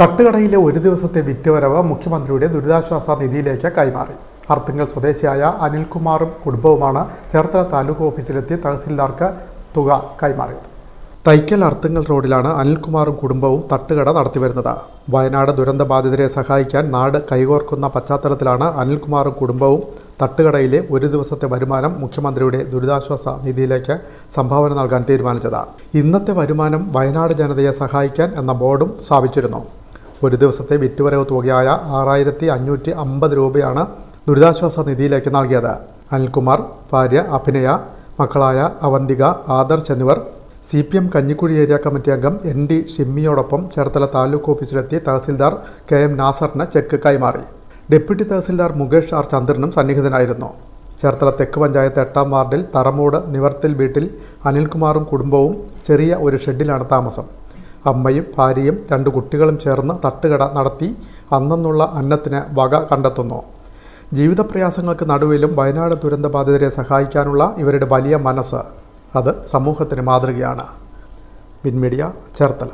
തട്ടുകടയിലെ ഒരു ദിവസത്തെ വിറ്റുവരവ് മുഖ്യമന്ത്രിയുടെ ദുരിതാശ്വാസ നിധിയിലേക്ക് കൈമാറി. അർത്തുങ്കൽ സ്വദേശിയായ അനിൽകുമാറും കുടുംബവുമാണ് ചേർത്തല താലൂക്ക് ഓഫീസിലെത്തി തഹസിൽദാർക്ക് തുക കൈമാറിയത്. തൈക്കൽ അർത്തുങ്കൽ റോഡിലാണ് അനിൽകുമാറും കുടുംബവും തട്ടുകട നടത്തിവരുന്നത്. വയനാട് ദുരന്ത ബാധിതരെ സഹായിക്കാൻ നാട് കൈകോർക്കുന്ന പശ്ചാത്തലത്തിലാണ് അനിൽകുമാറും കുടുംബവും തട്ടുകടയിലെ ഒരു ദിവസത്തെ വരുമാനം മുഖ്യമന്ത്രിയുടെ ദുരിതാശ്വാസ നിധിയിലേക്ക് സംഭാവന നൽകാൻ തീരുമാനിച്ചത്. ഇന്നത്തെ വരുമാനം വയനാട് ജനതയെ സഹായിക്കാൻ എന്ന ബോർഡും സ്ഥാപിച്ചിരുന്നു. ഒരു ദിവസത്തെ വിറ്റുവരവ് തുകയായ ആറായിരത്തി അഞ്ഞൂറ്റി അമ്പത് രൂപയാണ് ദുരിതാശ്വാസ നിധിയിലേക്ക് നൽകിയത്. അനിൽകുമാർ ഭാര്യ അഭിനയ മക്കളായ അവന്തിക ആദർശ് എന്നിവർ C P M Kanjikuzhi area committee അംഗം എൻ ഡി ഷിമ്മിയോടൊപ്പം ചേർത്തല താലൂക്ക് ഓഫീസിലെത്തി തഹസിൽദാർ കെ എം നാസറിന് ചെക്ക് കൈമാറി. ഡെപ്യൂട്ടി തഹസിൽദാർ മുകേഷ് ആർ ചന്ദ്രനും സന്നിഹിതനായിരുന്നു. ചേർത്തല തെക്ക് പഞ്ചായത്ത് എട്ടാം വാർഡിൽ തറമൂട് നിവർത്തിൽ വീട്ടിൽ അനിൽകുമാറും കുടുംബവും ചെറിയ ഒരു ഷെഡിലാണ് താമസം. അമ്മയും ഭാര്യയും രണ്ട് കുട്ടികളും ചേർന്ന് തട്ടുകട നടത്തി അന്നെന്നുള്ള അന്നത്തിന് വക കണ്ടെത്തുന്നു. ജീവിതപ്രയാസങ്ങൾക്ക് നടുവിലും വയനാട് ദുരന്തബാധിതരെ സഹായിക്കാനുള്ള ഇവരുടെ വലിയ മനസ്സ്. അത് സമൂഹത്തിന് മാതൃകയാണ്. വിൻമീഡിയ ചേർത്തല.